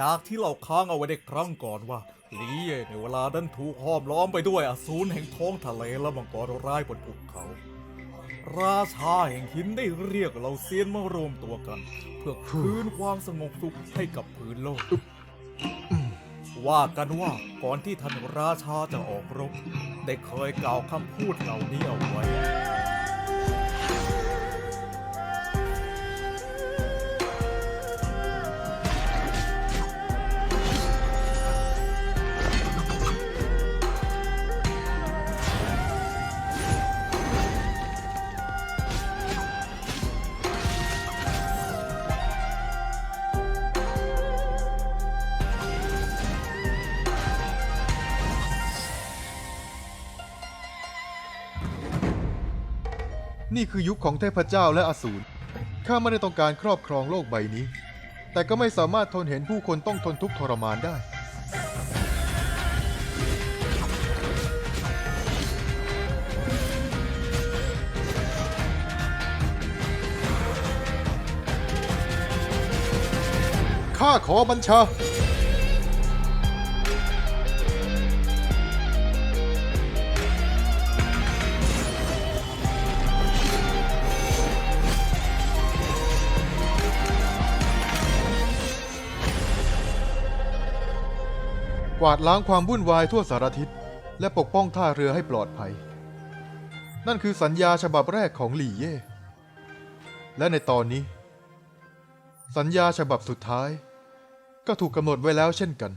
จากที่เราค้างเอาไว้ในครั้งก่อนว่าลีเย่ในเวลานั้นถูกห้อมล้อมไปด้วยอสูรแห่งท้องทะเลและมังกรร้ายบนภูเขา ราชาแห่งหินได้เรียกเราเซียนมารวมตัวกัน เพื่อคืนความสงบสุขให้กับพื้นโลก ว่ากันว่าก่อนที่ท่านราชาจะออกรบ ได้เคยกล่าวคำพูดเหล่านี้เอาไว้ นี่คือยุคของเทพเจ้าและอสูร ข้าไม่ได้ต้องการครอบครองโลกใบนี้ แต่ก็ไม่สามารถทนเห็นผู้คนต้องทนทุกข์ทรมานได้ ข้าขอบัญชา กวาดล้างความวุ่นวายทั่วสารทิศและปกป้องท่าเรือให้ปลอดภัย นั่นคือสัญญาฉบับแรกของหลี่เย่ และในตอนนี้ สัญญาฉบับสุดท้าย ก็ถูกกำหนดไว้แล้วเช่นกัน